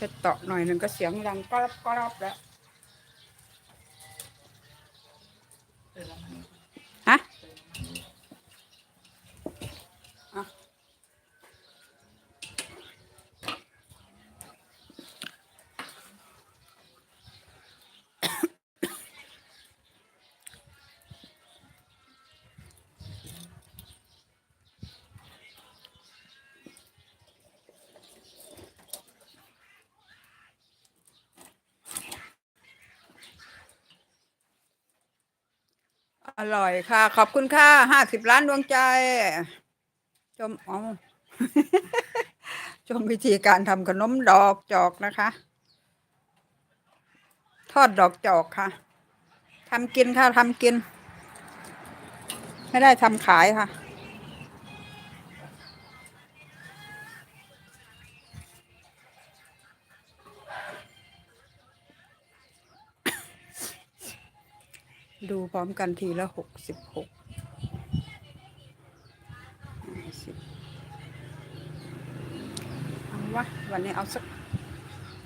แค่เตาะหน่อยหนึ่งก็เสียงดังกรอบกรอบแล้ว อร่อยค่ะ ขอบคุณค่ะห้าสิบล้านดวงใจ ชมอ๋อชมวิธีการทำขนมดอกจอกนะคะ ทอดดอกจอกค่ะทำกินค่ะทำกิน ไม่ได้ทำขายค่ะ ดูพร้อมกันทีละหกสิบหกสิบเอาวะวันนี้เอาสัก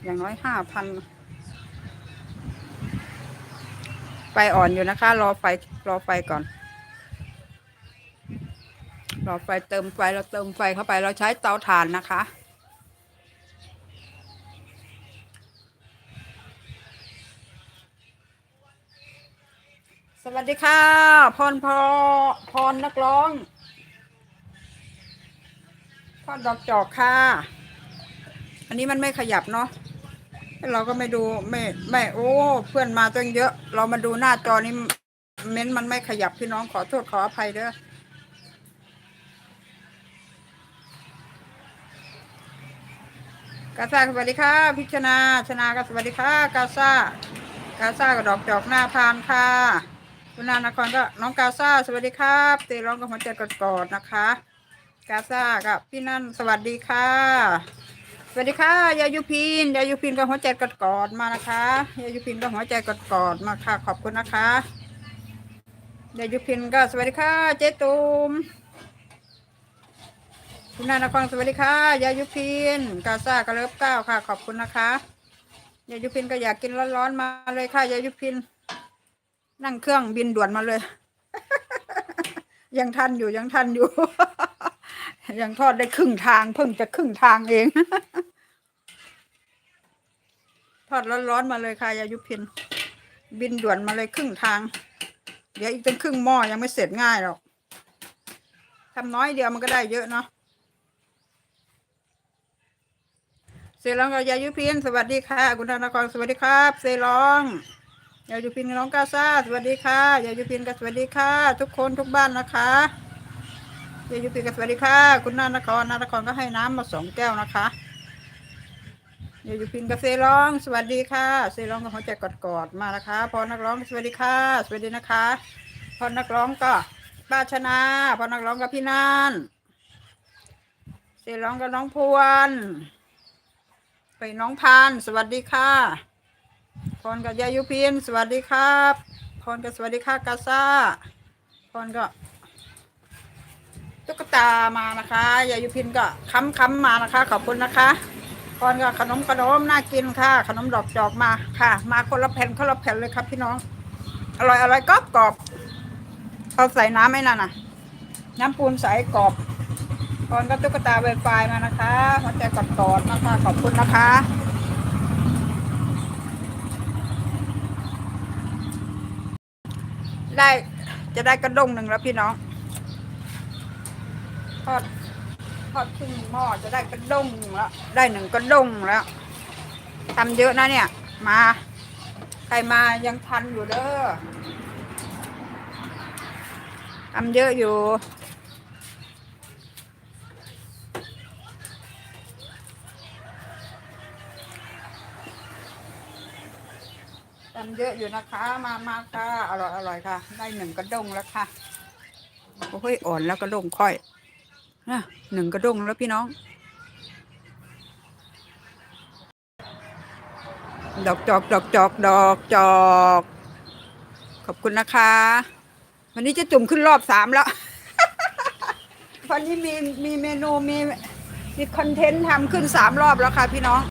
อย่างน้อยห้าพันไฟอ่อนอยู่นะคะ รอไฟรอไฟก่อน รอไฟเติมไฟเราเติมไฟเข้าไปเราใช้เตาถ่านนะคะ สวัสดีค่ะ พรพอพรนักร้องทอดดอกจอกค่ะ อันนี้มันไม่ขยับเนาะเราก็ไม่ดูไม่ไม่โอ้เพื่อนมาตั้งเยอะ เรามาดูหน้าจอนี้เม้นมันไม่ขยับพี่น้องขอโทษขออภัยเด้อกาซาสวัสดีค่ะ พิชนาชนาก็สวัสดีค่ะกาซากาซากับดอกจอกหน้าพานค่ะ คุณนานครก็น้องกาซาสวัสดีครับตีร้องกับหัวใจกอดๆนะคะ กาซากับพี่นั่นสวัสดีค่ะ สวัสดีค่ะยายุพินยายุพินกับหัวใจกอดๆมานะคะยายุพินกับหัวใจกอดๆมาค่ะ ขอบคุณนะคะยายุพินก็สวัสดีค่ะ เจ๊ตูมคุณนานครสวัสดีค่ะยายุพินกาซากระเลิบเก้าค่ะ ขอบคุณนะคะยายุพินก็อยากกินร้อนๆมาเลยค่ะยายุพิน นั่งเครื่องบินด่วนมาเลย ยังทันอยู่ยังทันอยู่ ยังทอดได้ครึ่งทาง เพิ่งจะครึ่งทางเอง ทอดร้อนๆมาเลยค่ะยายุพิน บินด่วนมาเลยครึ่งทาง เดี๋ยวอีกตั้งครึ่งหม้อยังไม่เสร็จง่ายหรอกทำน้อยเดียวมันก็ได้เยอะเนาะเซรองกับยายุพินสวัสดีค่ะ คุณธนากรสวัสดีครับ เซรอง ยายยุพินกับน้องกาซาสวัสดีค่ะยายยุพินกับสวัสดีค่ะ ทุกคนทุกบ้านนะคะยายยุพินกับสวัสดีค่ะ คุณนานครนานครก็ให้น้ำมาสองแก้วนะคะยายยุพินกับเซรอง สวัสดีค่ะเซร้องกับหัวใจกอดๆมานะคะ พอนักร้องสวัสดีค่ะ สวัสดีนะคะ พอนักร้องก็ป้าชนาพอนักร้องกับพี่นานเซร้องกับน้องพวนไปน้องพาน สวัสดีค่ะ พรกับยายุพินสวัสดีครับพรกับสวัสดีค่ะกาซาพรก็ตุ๊กตามานะคะยายุพินก็ค้ำค้ำมานะคะ ขอบคุณนะคะพรก็ขนมขนมน่ากินค่ะ ขนมดอกจอกมาค่ะ มาคนละแผ่นคนละแผ่นเลยครับพี่น้อง อร่อยอร่อยกรอบกรอบเขาใส่น้ำไหมนั่นน่ะ น้ำปูนใสกรอบพรก็ตุ๊กตาไวไฟมานะคะหัวใจกอดๆนะคะขอบคุณนะคะ ได้จะได้กระด้งหนึ่งแล้วพี่น้องทอดทอดครึ่งหม้อจะได้กระด้งแล้วได้หนึ่งกระด้งแล้วทำเยอะนะเนี่ย มาใครมายังทันอยู่เด้อทำเยอะอยู่ ทำเยอะอยู่นะคะ มามาค่ะอร่อยอร่อยค่ะ ได้หนึ่งกระด้งแล้วค่ะโอ้ยอ่อนแล้วกระด้งค่อยนะหนึ่งกระด้งแล้วพี่น้อง ดอกจอกดอกจอกดอกจอก ขอบคุณนะคะ วันนี้จะจุ่มขึ้นรอบสามแล้ววันนี้มีมีเมนูมีมีคอนเทนต์ทำขึ้นสามรอบแล้วค่ะพี่น้อง